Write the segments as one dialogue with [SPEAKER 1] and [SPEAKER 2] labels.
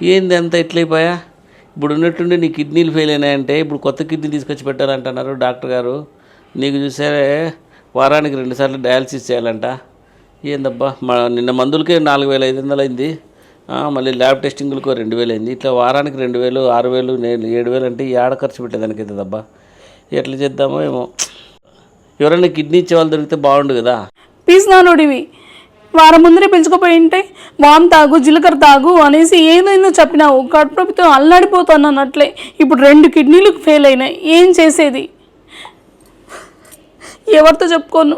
[SPEAKER 1] ఏంది అంత ఎట్లయిపోయా ఇప్పుడు ఉన్నట్టుండి నీ కిడ్నీలు ఫెయిల్ అయినాయంటే ఇప్పుడు కొత్త కిడ్నీ తీసుకొచ్చి పెట్టాలంటున్నారు డాక్టర్ గారు. నీకు చూసారే వారానికి రెండుసార్లు డయాలసిస్ చేయాలంట. ఏందబ్బా? మా నిన్న మందులకే నాలుగు వేల ఐదు వందలు అయింది. మళ్ళీ ల్యాబ్ టెస్టింగ్లకు రెండు వేలు అయింది. ఇట్లా వారానికి రెండు వేలు ఆరు వేలు నేను ఏడు వేలు అంటే ఈ ఆడ ఖర్చు పెట్టేదానికి అవుతుందబ్బా? ఎట్లా చేద్దామో ఏమో. ఎవరైనా కిడ్నీ ఇచ్చే వాళ్ళు దొరికితే బాగుండు కదా?
[SPEAKER 2] పీసినానుడివి వారం ముందరే పిలుచుకుపోయి ఉంటే వామ్ తాగు జీలకర్ర తాగు అనేసి ఏదైనా చెప్పినావు కడుపుతో అల్లాడిపోతాను అన్నట్లే. ఇప్పుడు రెండు కిడ్నీలు ఫెయిల్ అయినాయి. ఏం చేసేది? ఎవరితో చెప్పుకోను?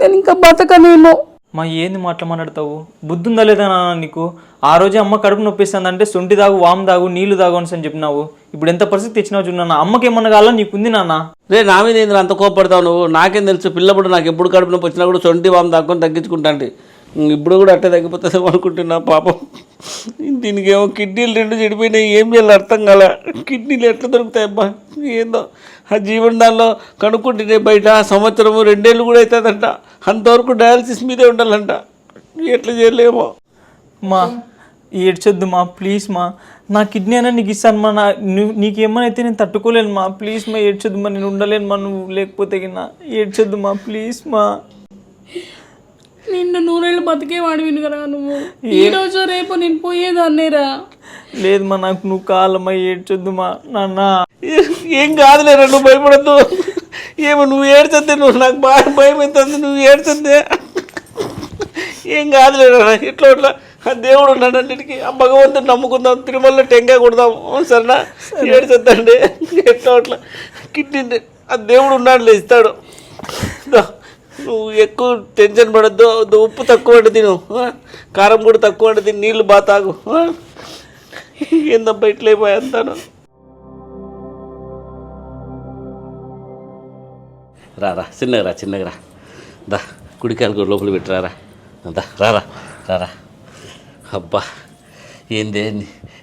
[SPEAKER 2] నేను ఇంకా బతకనేమో.
[SPEAKER 3] మా ఏంది మాటలు మాట్లాడతావు? బుద్ధుందా లేదా నాన్న నీకు? ఆ రోజే అమ్మ కడుపు నొప్పిస్తుందంటే సొంటి దాగు వామ్ దాగు నీళ్ళు దాగు అని చెప్పినావు. ఇప్పుడు ఎంత పరిస్థితి తెచ్చినావు చూడు నాన్న? అమ్మకి కావాలో? నీకుంది నాన్న.
[SPEAKER 1] రే నా మీద ఏంది అంత కోపడతావు నువ్వు? నాకేం తెలుసు పిల్లప్పుడు నాకు ఎప్పుడు కడుపు నొప్పి వచ్చినా కూడా సొంటి వామ్ దాక్కుని తగ్గించుకుంటాండి ఇప్పుడు కూడా అట్టే తగ్గిపోతుంది అనుకుంటున్నా పాపం. దీనికి ఏమో కిడ్నీలు రెండు చెడిపోయినాయి ఏం చేయాలి అర్థం కాల. కిడ్నీలు ఎట్లా దొరుకుతాయి అబ్బా ఏందో. ఆ జీవన దానిలో కనుక్కుంటే బయట సంవత్సరము రెండేళ్ళు కూడా అవుతుందంట. అంతవరకు డయాలసిస్ మీదే ఉండాలంట. ఎట్లా చేయలేమో
[SPEAKER 3] మా ఏడ్చొద్దు మా ప్లీజ్ మా. నా కిడ్నీ అయినా నీకు ఇస్తాను మా. నా నువ్వు నీకేమైనా అయితే నేను తట్టుకోలేను మా. ప్లీజ్ మా ఏడ్చొద్దు మా. నేను ఉండలేను మా. నువ్వు లేకపోతే గిన్నా ఏడ్చొద్దు మా ప్లీజ్ మా.
[SPEAKER 2] నిన్ను నూరేళ్ళు బతికేవాడివి కదా నువ్వు. ఈ రోజు రేపు నేను పోయేదాన్నేరా?
[SPEAKER 3] లేదు మా నాకు నువ్వు కావాలమ్మా ఏడ్చొద్దు మా. నాన్న.
[SPEAKER 1] ఏం కాదులేరా నువ్వు భయపడద్దు. ఏమో నువ్వు ఏడ్చద్దే నువ్వు నాకు బాగా భయం అవుతుంది నువ్వు ఏడ్చద్దే. ఏం కాదులేరా ఇట్లా ఇట్లా ఆ దేవుడు ఉన్నాడు అన్నిటికీ ఆ భగవంతుని నమ్ముకుందాం తిరుమలలో టెంకాయ కొడదాం సరేనా ఏడ్చొద్దండి. ఎట్లా అట్లా కిడ్నీ ఆ దేవుడు ఉన్నాడులే ఇస్తాడు. నువ్వు ఎక్కువ టెన్షన్ పడద్దు ఉప్పు తక్కువ అంటే తిను? కారం కూడా తక్కువ అంటే తిని నీళ్ళు బాగా తాగు? ఏందబ్బా ఇట్లా అయిపోయా అంతాను? రారా చిన్నగా రా చిన్నగా రా. దా కుడికాయలు కూడా లోపల పెట్టిరా రా దా రారా రారా. అబ్బా ఏందే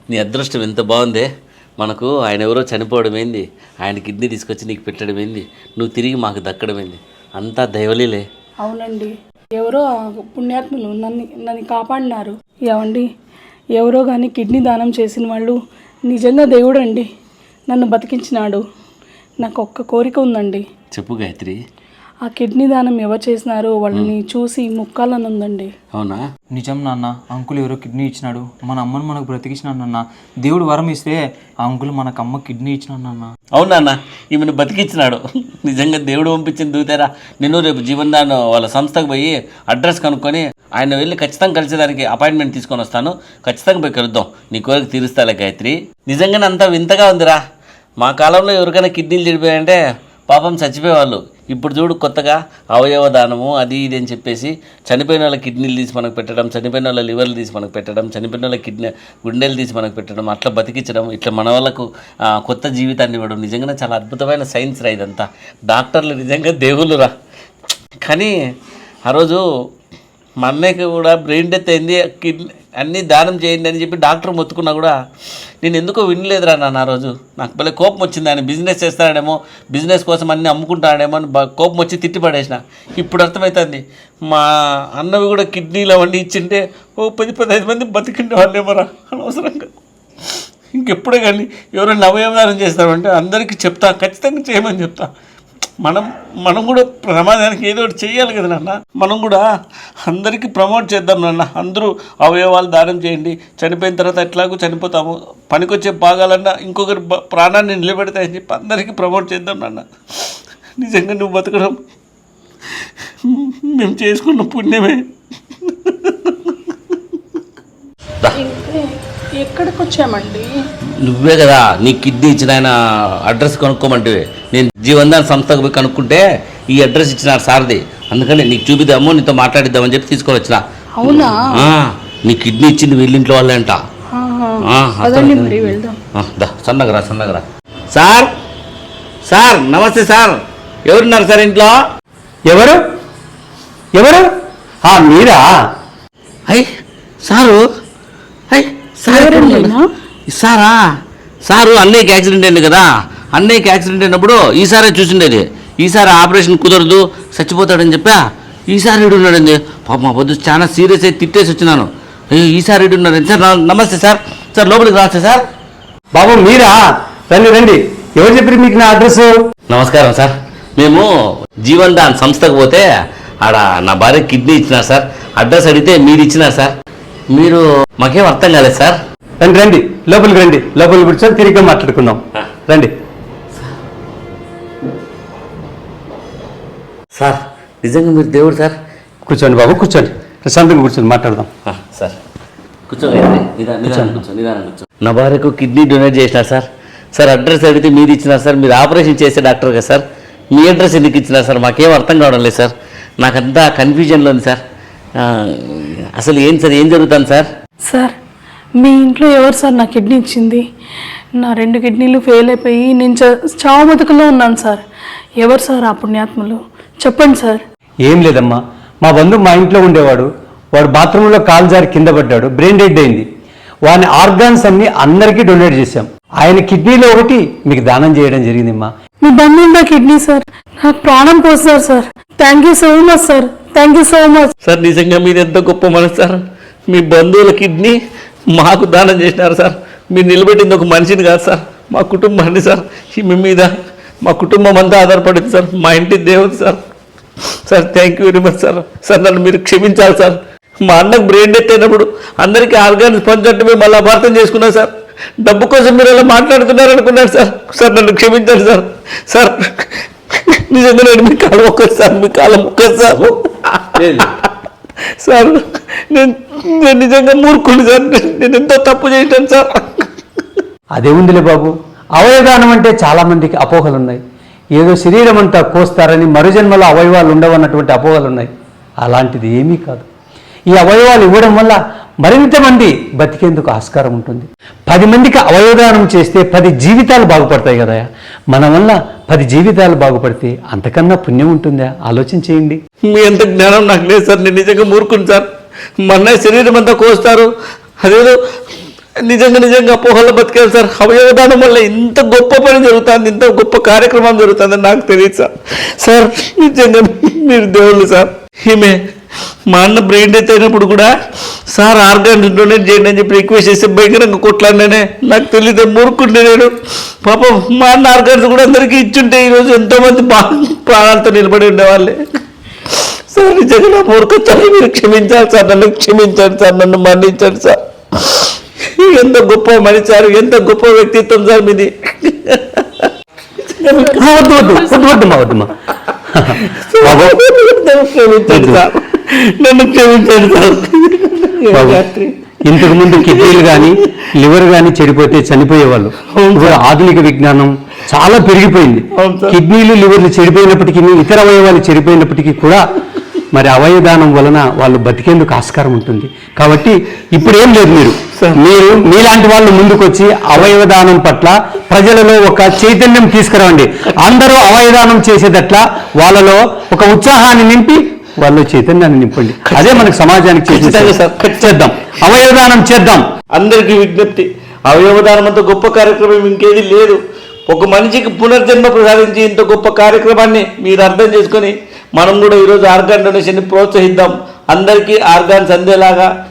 [SPEAKER 1] నీ- అదృష్టం ఎంత బాగుందే? మనకు ఆయన ఎవరో చనిపోవడం ఏంది? ఆయన కిడ్నీ తీసుకొచ్చి నీకు పెట్టడం ఏంది? నువ్వు తిరిగి మాకు దక్కడం ఏంది? అంతా దైవలీలే.
[SPEAKER 2] అవునండి. ఎవరో పుణ్యాత్ములు నన్ను నన్ను కాపాడినారు. ఏమండి? ఎవరో కానీ కిడ్నీ దానం చేసిన వాళ్ళు నిజంగా దేవుడు అండి నన్ను బతికించినాడు. నాకు ఒక్క కోరిక ఉందండి.
[SPEAKER 1] చెప్పు గాయత్రి.
[SPEAKER 2] ఆ కిడ్నీ దానం ఎవరు చేసినారో వాళ్ళని చూసి ముక్కాలని ఉందండి
[SPEAKER 1] అవునా?
[SPEAKER 3] నిజం నాన్న అంకుల్ ఎవరో కిడ్నీ ఇచ్చినాడు. మన అమ్మను మనకు బ్రతికించినాడు నాన్న. దేవుడు వరం ఇస్తే ఆ అంకుల్ మనకు అమ్మ కిడ్నీ ఇచ్చినాడు నాన్న.
[SPEAKER 1] అవునన్న ఈమెను బతికించినాడు నిజంగా దేవుడు పంపించింది దూతారా. నేను రేపు జీవన్దాన్ వాళ్ళ సంస్థకు పోయి అడ్రస్ కనుక్కొని ఆయన వెళ్ళి ఖచ్చితంగా కలిసేదానికి అపాయింట్మెంట్ తీసుకొని వస్తాను. ఖచ్చితంగా పోయి కలుద్దాం. నీ కోరిక తీరుస్తాలే గాయత్రి. నిజంగానే అంతా వింతగా ఉందిరా. మా కాలంలో ఎవరికైనా కిడ్నీలు చెడిపోయాయంటే పాపం చచ్చిపోయేవాళ్ళు. ఇప్పుడు చూడు కొత్తగా అవయవ దానము అది ఇది అని చెప్పేసి చనిపోయిన వాళ్ళ కిడ్నీలు తీసి మనకు పెట్టడం చనిపోయిన వాళ్ళ లివర్లు తీసి మనకు పెట్టడం చనిపోయిన వాళ్ళ కిడ్నీ గుండెలు తీసి మనకు పెట్టడం అట్లా బతికించడం ఇట్లా మన వాళ్ళకు కొత్త జీవితాన్ని ఇవ్వడం. నిజంగానే చాలా అద్భుతమైన సైన్స్ రా ఇదంతా. డాక్టర్లు నిజంగా దేవుళ్ళు రా. కానీ ఆ రోజు మా అన్నయ్యకి కూడా బ్రెయిన్ డెత్ అయింది కిడ్నీ అన్నీ దానం చేయండి అని చెప్పి డాక్టర్ మొత్తుకున్నా కూడా నేను ఎందుకో వినలేదురా నాన్న ఆ రోజు. నాకు భలే కోపం వచ్చింది ఆయన బిజినెస్ చేస్తాడేమో బిజినెస్ కోసం అన్నీ అమ్ముకుంటాడేమో అని కోపం వచ్చి తిట్టి పడేసిన. ఇప్పుడు అర్థమవుతుంది మా అన్నవి కూడా కిడ్నీలు అవన్నీ ఇచ్చింటే ఓ పది పదహైదు మంది బతికిండే వాళ్ళేమోరా అనవసరంగా. ఇంకెప్పుడే కానీ ఎవరైనా అవయవదానం చేస్తామంటే అందరికీ చెప్తా ఖచ్చితంగా చేయమని చెప్తా. మనం మనం కూడా ప్రమాదానికి ఏదో ఒకటి చేయాలి కదా నాన్న. మనం కూడా అందరికీ ప్రమోట్ చేద్దాం నాన్న. అందరూ అవయవాలు దానం చేయండి. చనిపోయిన తర్వాత ఎట్లాగో చనిపోతాము. పనికొచ్చే భాగాలన్నా ఇంకొకరి ప్రాణాన్ని నిలబెడతాయని చెప్పి అందరికీ ప్రమోట్ చేద్దాం నాన్న. నిజంగా నువ్వు బతకడం మేము చేసుకున్న పుణ్యమే.
[SPEAKER 2] ఎక్కడికి వచ్చామండి
[SPEAKER 1] నువ్వే కదా నీ కిడ్నీ ఇచ్చిన ఆయన అడ్రస్ కనుక్కోమంటే నేను జీవన్దాన్ సంస్థకు పోయి కనుక్కుంటే ఈ అడ్రస్ ఇచ్చిన సార్ది. అందుకని నీకు చూపిద్దాము నీతో మాట్లాడిద్దామని చెప్పి తీసుకొని వచ్చిన
[SPEAKER 2] అవునా?
[SPEAKER 1] ఆ, నీ కిడ్నీ ఇచ్చింది వీళ్ళింట్లో వాళ్ళే అంట
[SPEAKER 2] ఆహా.
[SPEAKER 1] ఆ,
[SPEAKER 2] పదండి
[SPEAKER 1] అతను-
[SPEAKER 2] మరి వెళ్దాం.
[SPEAKER 1] ఆ, దా సన్నగరా సన్నగరా సార్ సార్ నమస్తే సార్. ఎవరున్నారు సార్ ఇంట్లో?
[SPEAKER 4] ఎవరు? ఎవరు? ఆ మీరా?
[SPEAKER 1] అయ్ సారు. అయ్ సార్
[SPEAKER 2] ఆయన?
[SPEAKER 1] సారా? సారు అన్నయ్యకి యాక్సిడెంట్ అయింది కదా. అన్నయ్యకి యాక్సిడెంట్ అయినప్పుడు ఈసారే చూసిండేది. ఈసారి ఆపరేషన్ కుదరదు చచ్చిపోతాడని చెప్పా. ఈసారి ఈడు ఉన్నాడండి. పాప మా పొద్దు చాలా సీరియస్ అయి తిట్టేసి వచ్చినాను. అయ్యో ఈసారి ఉన్నారు సార్ నమస్తే సార్. సార్ లోపలికి రావచ్చు సార్?
[SPEAKER 4] బాబు మీరా? రండి రండి. ఎవరు చెప్పారు మీకు నా అడ్రస్?
[SPEAKER 1] నమస్కారం సార్. మేము జీవన్ దాన్ సంస్థకు పోతే ఆడ నా భార్య కిడ్నీ ఇచ్చినారు సార్. అడ్రస్ అడిగితే మీరు ఇచ్చినారు సార్. మీరు మాకేం అర్థం కాలేదు సార్.
[SPEAKER 4] రండి రండి. లోపలికి రండి. లోపలికి కూర్చొని తిరిగి మాట్లాడుకుందాం. రండి.
[SPEAKER 1] సార్ నిజంగా మీరు దేవుడు సార్?
[SPEAKER 4] కూర్చోండి బాబు కూర్చోండి. ప్రశాంతంగా కూర్చొని మాట్లాడదాం.
[SPEAKER 1] సార్. నా భార్యకు కిడ్నీ డొనేట్ చేసినారు సార్. సార్ అడ్రస్ అడిగితే మీరు ఇచ్చినారు సార్. మీరు ఆపరేషన్ చేసే డాక్టర్ కదా సార్. మీ అడ్రస్ ఎందుకు ఇచ్చినారు సార్? మాకేం అర్థం కావడం లేదు సార్. నాకంతా కన్ఫ్యూజన్లో ఉంది సార్. అసలు ఏం సార్? ఏం జరుగుతుంది సార్?
[SPEAKER 2] సార్ మీ ఇంట్లో ఎవరు సార్ నా కిడ్నీ ఇచ్చింది? నా రెండు కిడ్నీలు ఫెయిల్ అయిపోయి నేను చ చావు బతుకులో ఉన్నాను సార్. ఎవరు సార్ ఆ పుణ్యాత్ములు? చెప్పండి సార్.
[SPEAKER 4] ఏం లేదమ్మా. మా బంధువు మా ఇంట్లో ఉండేవాడు. వాడు బాత్రూంలో కాలు జారి కింద పడ్డాడు. బ్రెయిన్ డెడ్ అయింది. వాని ఆర్గాన్స్ అన్ని అందరికీ డొనేట్ చేశాం. ఆయన కిడ్నీలో ఒకటి మీకు దానం చేయడం జరిగిందమ్మా.
[SPEAKER 2] మీ బంధువులు నా కిడ్నీ సార్. నాకు ప్రాణం పోస్తారు sir. Thank you so much sir thank you so much
[SPEAKER 1] sir నిజంగా మీరు ఎంత గొప్ప మనసు సార్. మీ బంధువుల కిడ్నీ మాకు దానం చేసినారు సార్. మీరు నిలబెట్టింది ఒక మనిషిని కాదు సార్. మా కుటుంబాన్ని సార్. మీ మీద మా కుటుంబం అంతా ఆధారపడింది సార్. మా ఇంటి దేవుడు sir. Sir thank you very much sir. Sir నన్ను మీరు క్షమించాలి సార్. మా అన్నకు బ్రెయిన్ డెత్ అయినప్పుడు అందరికీ ఆర్గాన్స్ పంచట్టు మేము మళ్ళీ అపార్థం చేసుకున్నాం సార్. డబ్బు కోసం మీరు అలా మాట్లాడుతున్నారు అనుకున్నారు సార్. సార్ నన్ను క్షమించాలి సార్. సార్ నిజంగా నేను మీ కాలం ఒక్కరు సార్. మీ కాలం ఒక్కరు సార్ నేను నేను నిజంగా మూర్ఖుడు సార్. నేను ఎంతో తప్పు చేశాను సార్.
[SPEAKER 4] అదేముందిలే బాబు? అవయవదానం అంటే చాలా మందికి అపోహలు ఉన్నాయి ఏదో శరీరం అంతా కోస్తారని మరుజన్మలో అవయవాలు ఉండవన్నటువంటి అపోహలు ఉన్నాయి అలాంటిది ఏమీ కాదు. ఈ అవయవాలు ఇవ్వడం వల్ల మరింత మంది బతికేందుకు ఆస్కారం ఉంటుంది. పది మందికి అవయవదానం చేస్తే పది జీవితాలు బాగుపడతాయి కదా. మన వల్ల పది జీవితాలు బాగుపడితే అంతకన్నా పుణ్యం ఉంటుందా? ఆలోచన చేయండి.
[SPEAKER 1] మీ అంత జ్ఞానం నాకు లేదు సార్. నేను నిజంగా మూర్ఖుని సార్. మన శరీరం అంతా కోస్తారు. అదేదో నిజంగా నిజంగా అపోహల్లో బతికారు సార్. అవయవదానం వల్ల ఇంత గొప్ప పని జరుగుతుంది ఇంత గొప్ప కార్యక్రమం జరుగుతుందని నాకు తెలియదు సార్. సార్ నిజంగా మీరు దేవుళ్ళు సార్. ఈమె మా అన్న బ్రెయిన్ డెత్ అయినప్పుడు కూడా సార్ ఆర్గాన్ డొనేట్ చేయండి అని చెప్పి రిక్వెస్ట్ చేసి భయంకరంగా కొట్లాడినానే. నాకు తెలియదు మూర్ఖుండే నేను. పాపం మా అన్న ఆర్గాన్స్ కూడా అందరికీ ఇచ్చుంటే ఈరోజు ఎంతోమంది బా ప్రాణాలతో నిలబడి ఉండేవాళ్ళే. సార్ నిజంగా నా మూర్ఖత్వాన్ని మీరు క్షమించాలి సార్ నన్ను క్షమించండి సార్ నన్ను మన్నించండి సార్. ఎంత గొప్ప మనిషి సార్ ఎంత గొప్ప వ్యక్తిత్వం సార్ మీది.
[SPEAKER 4] వద్దు వద్దు వద్దు వద్దమ్మా వద్దమ్మా బాబు.
[SPEAKER 1] నన్ను క్షమించండి సార్. నన్ను క్షమించండి సార్.
[SPEAKER 4] ఇంతకు ముందు కిడ్నీలు కానీ లివర్ కానీ చెడిపోతే చనిపోయేవాళ్ళు. ఇప్పుడు ఆధునిక విజ్ఞానం చాలా పెరిగిపోయింది. కిడ్నీలు లివర్లు చెడిపోయినప్పటికీ ఇతర అవయవాలు చెడిపోయినప్పటికీ కూడా మరి అవయదానం వలన వాళ్ళు బతికేందుకు ఆస్కారం ఉంటుంది. కాబట్టి ఇప్పుడు ఏం లేదు మీరు. మీరు మీలాంటి వాళ్ళు ముందుకొచ్చి అవయవదానం పట్ల ప్రజలలో ఒక చైతన్యం తీసుకురండి. అందరూ అవయదానం చేసేటట్ల వాళ్ళలో ఒక ఉత్సాహాన్ని నింపి వాళ్ళ చైతన్యాన్ని నింపండి. అదే మనకు సమాజానికి. చేద్దాం. అవయవదానం చేద్దాం.
[SPEAKER 1] అందరికీ విజ్ఞప్తి. అవయవదానం అంత గొప్ప కార్యక్రమం ఇంకేది లేదు. ఒక మనిషికి పునర్జన్మ ప్రసాదించి ఇంత గొప్ప కార్యక్రమాన్ని మీరు అర్థం చేసుకొని మనం కూడా ఈరోజు ఆర్గాన్ డొనేషన్ని ప్రోత్సహిద్దాం. అందరికీ ఆర్గాన్స్ అందేలాగా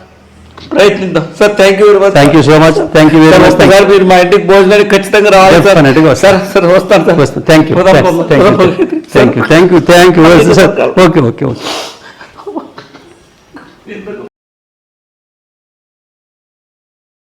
[SPEAKER 1] ప్రయత్నిద్దాం sir thank you very much
[SPEAKER 4] thank you so much thank you very much
[SPEAKER 1] గారు మీరు మా ఇంటికి భోజనానికి ఖచ్చితంగా రావాలి సార్ సార్
[SPEAKER 4] వస్తాను.
[SPEAKER 1] సార్ వస్తాను sir
[SPEAKER 4] thank you thank you thank you thank you thank you thank you okay okay okay